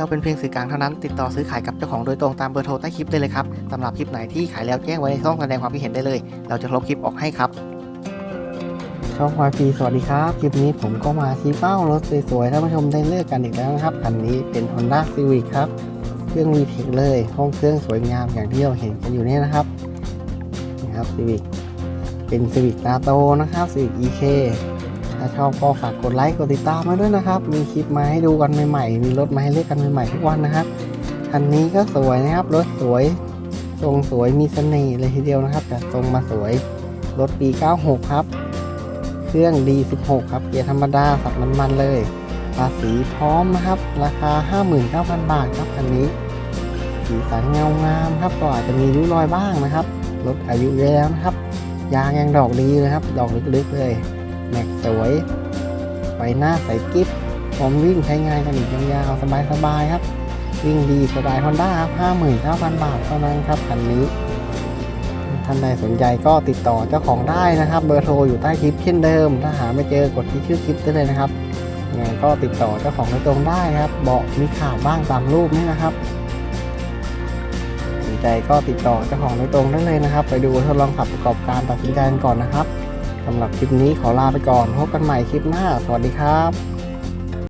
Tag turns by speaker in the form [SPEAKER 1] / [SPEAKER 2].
[SPEAKER 1] เราเป็นเพียงสื่อกลางเท่านั้น ติดต่อซื้อขายกับเจ้าของโดยตรงตามเบอร์โทรใต้คลิปได้เลยครับสำหรับคลิปไหนที่ขายแล้วแจ้งไว้ในช่องแสดงความคิดเห็นได้เลย เราจะลบคลิปออกให้ครับ ช่องวายพีสวัสดีครับ คลิปนี้ผมก็มาชี้เป้ารถสวยๆท่านผู้ชมได้เลือกกันอีกแล้วนะครับคันนี้เป็น Honda Civic ครับเครื่อง VTEC เลยห้องเครื่องสวยงามอย่างที่เราเห็นกันอยู่เนี่ยนะครับนี่ครับ Civic เป็น Civic ตาโตนะครับ Civic EK ถ้าชอบก็ฝากกดไลค์กดติดตามมาด้วยนะครับ มีคลิปมาให้ดูกันใหม่ๆ มีรถมาให้เลือกกันใหม่ๆทุกวันนะครับคันนี้ก็สวยนะครับ รถสวย ทรงสวยมีเสน่ห์เลยทีเดียวนะครับแต่ทรงมาสวย รถปี 96 ครับ เครื่อง D16 ครับ เกียร์ธรรมดาสับน้ำมันเลย ภาษีพร้อมนะครับ ราคา 59,000 บาทครับคันนี้ สีสันเงางามครับ ก็อาจจะมีริ้วรอยบ้างนะครับ รถอายุเยอะแล้วนะครับ ยางยังดอกดีเลยครับ ดอกลึกๆเลย แม็กสวยไฟหน้าใสกิ๊บพร้อมวิ่งใช้งานกันอีกยาวๆสบายๆครับ วิ่งดีสไตล์ฮอนด้าครับ59,000บาทเท่านั้นครับคันนี้ท่านใดสนใจก็ติดต่อเจ้าของได้นะครับ เบอร์โทรอยู่ใต้คลิปเช่นเดิม ถ้าหาไม่เจอกดที่ชื่อคลิปได้เลยนะครับยังไงก็ติดต่อเจ้าของโดยตรงได้นะครับ เบาะมีข่าดบ้างตามรูปนี่นะครับสนใจก็ติดต่อเจ้าของโดยตรงได้เลยนะครับ ไปดูทดลองขับประกอบการตัดสินใจกันก่อนนะครับำหรับคลิปนี้ขอลาไปก่อนพบกันใหม่คลิปหน้า สวัสดีครับ